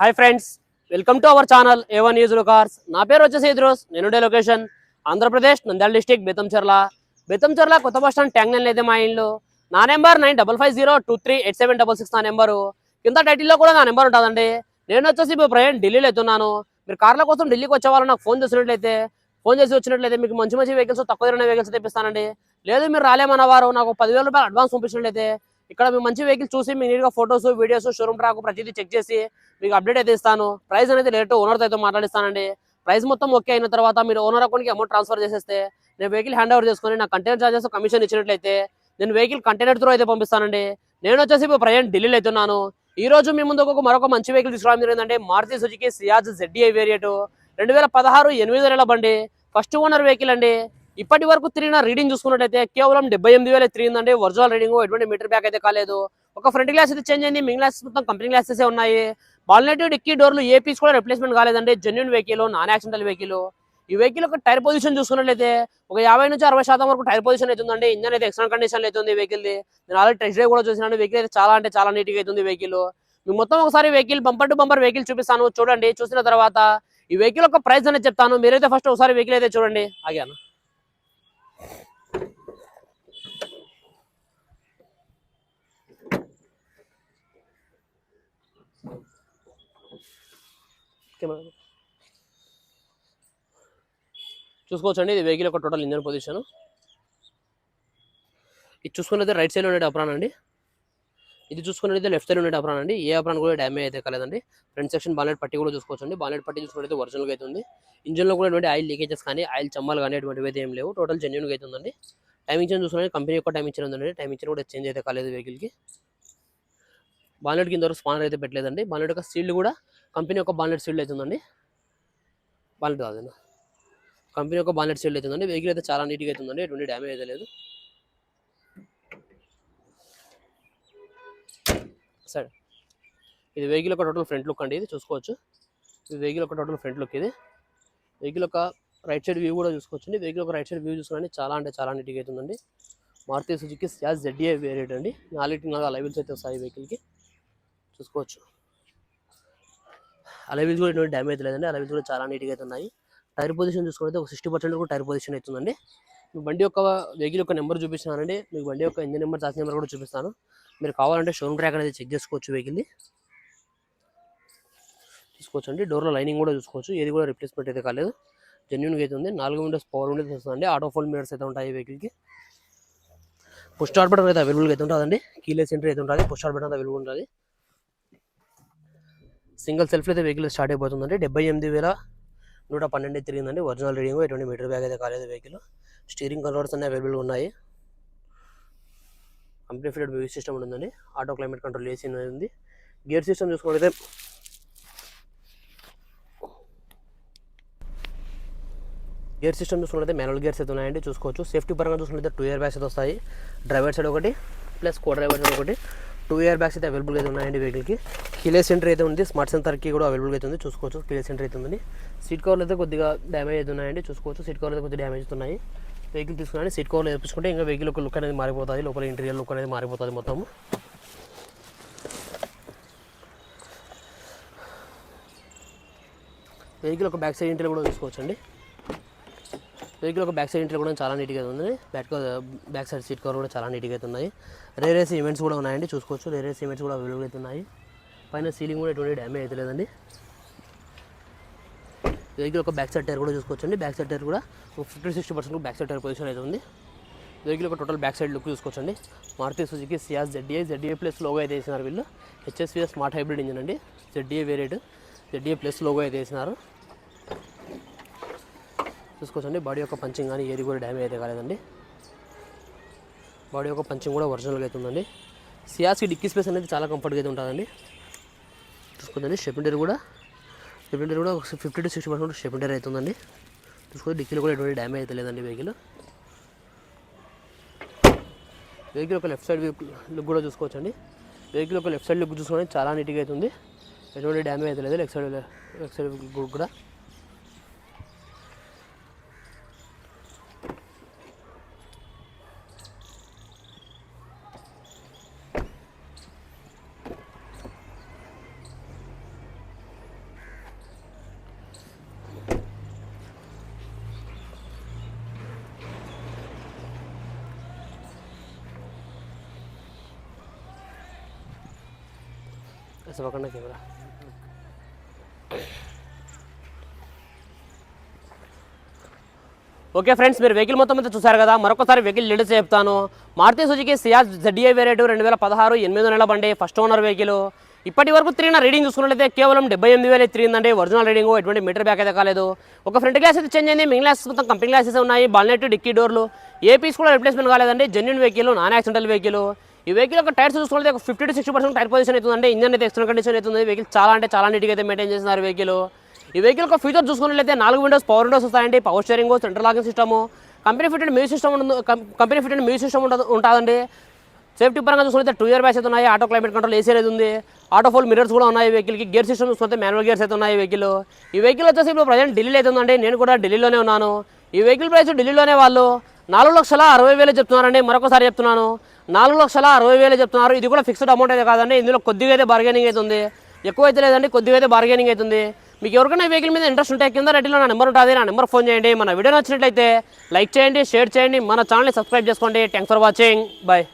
Hi friends welcome to our channel A one news cars నా పేరు వచ్చేసి ఇద్రోస్ నేనుండే లొకేషన్ ఆంధ్రప్రదేశ్ నంద్యాల డిస్టిక్ బెతంచెర్ల బెతంచెర్ల కొత్త బస్ స్టాండ్ ట్యాంగ్ అయితే మా ఇల్లు. నా number nine double five zero two three eight seven double six నా నెంబరు కింద టైటిల్లో కూడా నా నెంబర్ ఉంటుందండి. నేను వచ్చేసి ఇప్పుడు ప్రయాణం ఢిల్లీలో వెళ్తున్నాను మీరు కార్ల కోసం ఢిల్లీకి వచ్చే వాళ్ళు నాకు ఫోన్ చేసినట్లయితే ఫోన్ చేసి వచ్చినట్లయితే మీకు మంచి మంచి వెహికల్స్ తక్కువ ధర వెహికల్స్ తెప్పిస్తానండి. లేదు మీరు రాలేమన్న వారు నాకు పదివేల రూపాయలు అడ్వాన్స్ పంపించినట్లయితే ఇక్కడ మీ మంచి వెహికల్ చూసి మీ నీట్గా ఫొటోస్ వీడియోస్ షోరూమ్ ట్రాక్ ప్రతిదీ చెక్ చేసి మీకు అప్డేట్ అయితే ఇస్తాను. ప్రైస్ అనేది డైరెక్ట్ ఓనర్తో అయితే మాట్లాడిస్తానండి. ప్రైస్ మొత్తం ఓకే అయిన తర్వాత మీరు ఓనర్ అకౌంట్కి అమౌంట్ ట్రాన్స్ఫర్ చేసేస్తే నేను వెహికల్ హ్యాండ్ ఓవర్ చేసుకొని నా కంటైనర్ చార్జెస్ కమిషన్ ఇచ్చినట్లయితే నేను వెహికల్ కంటైనర్ త్రూ అయితే పంపిస్తానండి. నేను వచ్చేసి ఇప్పుడు ప్రజెంట్ ఢిల్లీలో అవుతున్నాను ఈ రోజు మీ ముందు ఒక మరొక మంచి వెహికల్ తీసుకురావడం జరిగిందంటే Maruti Suzuki Ciaz ZDI variant రెండు వేల పదహారు ఎనిమిది నెలల బండి. ఫస్ట్ ఓనర్ వెహికల్ అండి. ఇప్పటి వరకు తిరిగిన రీడింగ్ చూసుకున్నట్టయితే కేవలం డెబ్బై ఎనిమిది వేల తిరిగిందండి. ఒరిజినల్ రీడింగ్ ఎటువంటి మీటర్ బ్యాక్ అయితే కాలేదు. ఒక ఫ్రంట్ గ్లాస్ అయితే చేంజ్ అయింది. మిగిలిన గ్లాసెస్ మొత్తం కంపెనీ గ్లాసెస్ ఉన్నాయి. బాల్నెట్ డిక్కీ డోర్లు ఏ పీస్ కూడా రిప్లేస్మెంట్ కాలేదండి. Genuine vehicle non accidental vehicle ఈ వెహికల్ ఒక టైర్ పొజిషన్ చూసుకున్నట్లయితే ఒక యాభై నుంచి అరవై శాతం వరకు టైర్ పొజిషన్ అవుతుందండి ఇంజన్ అయితే ఎక్సలెంట్ కండిషన్ అవుతుంది వెహికల్ నేను ఆల్రెడీ టెస్ట్ డ్రైవ్ కూడా చూసినాను. వెహికల్ అయితే చాలా అంటే చాలా నీట్గా అవుతుంది వెహికల్ మీకు మొత్తం ఒకసారి vehicle bumper to bumper vehicle చూపిస్తాను. చూడండి. చూసిన తర్వాత ఈ వెహికల్ యొక్క ప్రైస్ అనేది చెప్తాను. మీరైతే ఫస్ట్ ఒకసారి వెహికల్ అయితే చూడండి. ఆగాను. కెమెరా చూసుకోవచ్చండి ఇది వెహికల్ యొక్క టోటల్ ఇంజన్ పొజిషన్ ఇది చూసుకున్నది రైట్ సైడ్ ఉండే అప్రాన్ అండి. ఇది చూసుకునేది లెఫ్ట్ సైడ్ ఉండే అప్రాన్ అండి. ఏ అప్రాన్ కూడా డ్యామేజ్ అయితే కాలేదండి. ఫ్రంట్ సెక్షన్ బాలెట్ పట్టి కూడా చూసుకోవచ్చండి. బాలెట్ పట్టి చూసుకున్నట్టు ఒరిజినల్గా అయితే ఉంది. ఇంజన్లో కూడా ఎటువంటి ఆయిల్ లీకేజెస్ కానీ ఆయిల్ చమ్మాలు కానీ అటువంటివి అయితే ఏం లేవు. టోటల్ జెన్యున్గా అయితే ఉందండి. టైమింగ్ చేంజ్ చూసుకుంటే కంపెనీ యొక్క టైమింగ్ చేంజ్ ఉందండి. టైమింగ్ చేంజ్ కూడా చేంజ్ అయితే కాలేదు వెహికల్కి బాలెట్ కింద వరకు స్పానర్ అయితే పెట్టలేదండి. బాలెట్ యొక్క సీల్డ్ కూడా కంపెనీ యొక్క బాలెట్ సీల్డ్ అయితే ఉందండి. బాలెట్ కాదండి. కంపెనీ యొక్క బాలెట్ సీల్డ్ అవుతుందండి వెహికల్ అయితే చాలా నీట్గా అవుతుందండి ఎటువంటి డ్యామేజ్ అయితే లేదు. సరే. ఇది వెహికల్ ఒక టోటల్ ఫ్రంట్ లుక్ అండి ఇది. చూసుకోవచ్చు. ఇది వెహికల్ ఒక టోటల్ ఫ్రంట్ లుక్ ఇది. వెహికల్ ఒక రైట్ సైడ్ వ్యూ కూడా చూసుకోవచ్చండి. వెహికల్ ఒక రైట్ సైడ్ వ్యూ చూసుకోండి చాలా అంటే చాలా నీట్గా అవుతుందండి Maruti Suzuki Ciaz ZA variant అండి. నాలుగు నాలుగు అలైవిల్స్ అయితే వస్తాయి వెహికల్కి. చూసుకోవచ్చు. అలవిల్స్ కూడా ఎటువంటి డ్యామేజ్ లేదండి. అలవిల్స్ కూడా చాలా నీట్గా అయితే ఉన్నాయి. టైర్ పొజిషన్ చూసుకుంటే ఒక సిక్స్టీ పర్సెంట్ కూడా టైర్ పొజిషన్ అవుతుందండి మీ బండి యొక్క వెహికల్ యొక్క నెంబర్ చూపిస్తున్నానండి. మీకు బండి యొక్క ఇంజిన్ నెంబర్ చార్జ్ నెంబర్ కూడా చూపిస్తాను. మీరు కావాలంటే షోరూమ్ ట్రాక్ అనేది చెక్ చేసుకోవచ్చు వెహికల్ని తీసుకోవచ్చు అండి. డోర్లో లైనింగ్ కూడా చూసుకోవచ్చు. ఏది కూడా రిప్లేస్మెంట్ అయితే కాలేదు. జెన్యున్గా అయితే ఉంది. నాలుగు విండోస్ పవర్ విండోస్ వస్తుందండి. ఆటో ఫోల్ మీటర్స్ అయితే ఉంటాయి వెహికల్కి పుష్ స్టార్ట్ బటన్ అయితే అవైలబుల్గా అయితే ఉంటుందండి. కీలెస్ ఎంట్రీ అయితే ఉంటుంది పుష్ స్టార్ట్ బటన్ అయితే అవైలబుల్ ఉంటుంది సింగిల్ సెల్ఫ్ అయితే వెహికల్ స్టార్ట్ అయిపోతుందండి. డెబ్బై ఎనిమిది వేల నూట పన్నెండు తిరిగిందండి. ఒరిజినల్ రీడింగ్ ఎటువంటి మీటర్ బ్యాగ్ అయితే కాలేదు వెహికల్. స్టీరింగ్ కంట్రోల్స్ అన్ని అవైలబుల్గా ఉన్నాయి. కంపెనీ ఫిటెడ్ మ్యూజిక్ సిస్టమ్ ఉందండి ఆటో క్లైమేట్ కంట్రోల్ ఏసీ ఉంది. గేర్ సిస్టమ్ చూసుకుంటే గేర్ సిస్టమ్ చూసుకుంటే మాన్యువల్ గేర్స్ అయితే ఉన్నాయండి. చూసుకోవచ్చు. సేఫ్టీ పరంగా చూసుకుంటే టూ ఇయర్ బ్యాగ్స్ అయితే వస్తాయి. డ్రైవర్ సైడ్ ఒకటి ప్లస్ కో డ్రైవర్ సైడ్ ఒకటి. టూ ఇయర్ బ్యాగ్స్ అయితే అవైలబుల్గా అయితే ఉన్నాయండి వెహికల్కి కిలే సెంటర్ అయితే ఉంది. స్మార్ట్ సెంటర్కి కూడా అవైలబుల్గా అయితే ఉంది. చూసుకోవచ్చు. కిలే సెంటర్ అయితే ఉంది. సీట్ కవర్లు అయితే కొద్దిగా డ్యామేజ్ అయితే ఉన్నాయండి. చూసుకోవచ్చు. సీట్ కవర్లు అయితే కొద్దిగా డ్యామేజ్ అవుతున్నాయి వెహికల్ తీసుకుని సీట్ కవర్లు వేపించుకుంటే ఇంకా వెహికల్ ఒక లుక్ అనేది మారిపోతుంది. లోపల ఇంటీరియర్ లుక్ అనేది మారిపోతుంది మొత్తం వెహికల్ ఒక బ్యాక్ సైడ్ ఇంటీరియర్ కూడా చూసుకోవచ్చు అండి వెహికల్ ఒక బ్యాక్ సైడ్ ఇంటర్ కూడా చాలా నీట్గా ఉంది. Back back side seat cover కూడా చాలా నీట్గా అయితే ఉన్నాయి. రేరేస్ ఈవెంట్స్ కూడా ఉన్నాయండి చూసుకోవచ్చు. రేరేస్ ఈవెంట్స్ కూడా అవైలబుల్ అయితే ఉన్నాయి. పైన సీలింగ్ కూడా ఎటువంటి డ్యామేజ్ అయితే లేదండి. వెహికల్ ఒక బ్యాక్ సైడ్ టైర్ కూడా చూసుకోవచ్చండి. బ్యాక్ సైడ్ టైర్ కూడా fifty sixty percent back side tyre position అయితే ఉంది. వెహికల్ ఒక టోటల్ బ్యాక్ సైడ్ లుక్ చూసుకోవచ్చండి Maruti Suzuki Ciaz ZA ZA plus logo అయితే వేసినారు వీళ్ళు. హెచ్ఎస్విఎస్ స్మార్ట్ హైబ్రిడ్ ఇంజిన్ అండి. ZDA variant ZA plus logo అయితే వేసినారు. చూసుకోవచ్చండి. బాడీ యొక్క పంచింగ్ కానీ ఏది కూడా డ్యామేజ్ అయితే కాలేదండి. బాడీ యొక్క పంచింగ్ కూడా ఒరిజినల్గా అయితే ఉందండి. సియాస్కి డిక్కీ స్పేస్ అనేది చాలా కంఫర్ట్గా అయితే ఉంటుందండి. చూసుకోండి షెపెండర్ కూడా. షెపెండర్ కూడా ఫిఫ్టీ టు సిక్స్టీ పర్సెంట్ షెపెండర్ అవుతుందండి చూసుకోండి డిక్కీలో కూడా ఎటువంటి డ్యామేజ్ అయితే లేదండి వెహికల్. వెహికల్ ఒక లెఫ్ట్ సైడ్ లుక్ కూడా చూసుకోవచ్చండి. వెహికల్ ఒక లెఫ్ట్ సైడ్ లుక్ చూసుకోవడానికి చాలా నీట్గా అవుతుంది ఎటువంటి డ్యామేజ్ అయితే లేదు. Left side left side look కూడా. ऐसे पकड़ना कैमरा ఓకే ఫ్రెండ్స్ మీరు వెహికల్ మొత్తం మీద చూసారు కదా? మరొకసారి వెహికల్ డీటెయిల్స్ చెప్తాను Maruti Suzuki Ciaz ZDI variant రెండు వేల పదహారు ఎనిమిది నెల బండి ఫస్ట్ ఓనర్ వెహికల్ ఇప్పటి వరకు తిరిగిన రీడింగ్ చూసుకున్నట్లయితే కేవలం డెబ్బై ఎనిమిది వేలు తిరిగిందండి. ఒరిజినల్ రీడింగ్ ఎటువంటి మీటర్ బ్యాక్ అయితే కాలేదు. ఒక ఫ్రంట్ గ్లాస్ అయితే చేంజ్ అయింది. మిగిలిన గ్లాసెస్ మొత్తం కంపెనీ గ్లాసెస్ ఉన్నాయి. బాల్నెట్ డిక్కీ డోర్లు ఏ పీస్ కూడా రిప్లేస్మెంట్ కాలేదండి. Genuine vehicle non accidental vehicle ఈ వెహికల్ యొక్క టైర్స్ చూసుకుంటే ఒక fifty to sixty percent tyre position అవుతుందంటే ఇంజన్ అయితే ఎక్స్టర్నల్ కండిషన్ అవుతుంది. వెహికల్ చాలా అంటే చాలా నీట్గా అయితే మెయింటైన్ చేస్తున్నారు వెహికల్ ఈ వెహికల్ ఒక ఫీచర్ చూసుకున్నట్లయితే నాలుగు విండోస్ పవర్ విండోస్ వస్తాయండి. Power steering central locking system company fitted music system company fitted music system ఉంటుందండి. సేఫ్టీ పరంగా చూసుకుంటే టూ ఇయర్ బ్యాగ్స్ అయితే ఉన్నాయి. ఆటో క్లైమేట్ కంట్రోల్ ఏసీ అనేది ఉంది. ఆటో ఫోల్ మిరర్స్ కూడా ఉన్నాయి వెహికల్కి గేర్ సిస్టమ్ చూసుకుంటే మాన్యువల్ గేర్స్ అయితే ఉన్నాయి వెహికల్ ఈ వెహికల్ వచ్చేసి ఇప్పుడు ప్రజెంట్ ఢిల్లీలో అయితే ఉందండి. నేను కూడా ఢిల్లీలోనే ఉన్నాను. ఈ వెహికల్ ప్రైస్ ఢిల్లీలోనే వాళ్ళు నాలుగు లక్షల అరవై వేలు చెప్తున్నారండి. మరొకసారి చెప్తున్నాను. నాలుగు లక్షల అరవై వేలు చెప్తున్నారు. ఇది కూడా ఫిక్స్డ్ అమౌంట్ అయితే కాదండి. ఇందులో కొద్దిగా అయితే బార్గెనింగ్ అవుతుంది ఎక్కువ అయితే లేదండి కొద్దిగా అయితే బార్గెనింగ్ అవుతుంది మీకు ఎవరికైనా వెహికల్ మీద ఇంట్రెస్ట్ ఉంటే కింద రెడ్డిలో నా నెంబర్ ఉంటుంది. నా నెంబర్ ఫోన్ చేయండి. మన వీడియో నచ్చినట్లయితే లైక్ చేయండి షేర్ చేయండి. మన ఛానల్ని సబ్స్క్రైబ్ చేసుకోండి. Thanks for watching bye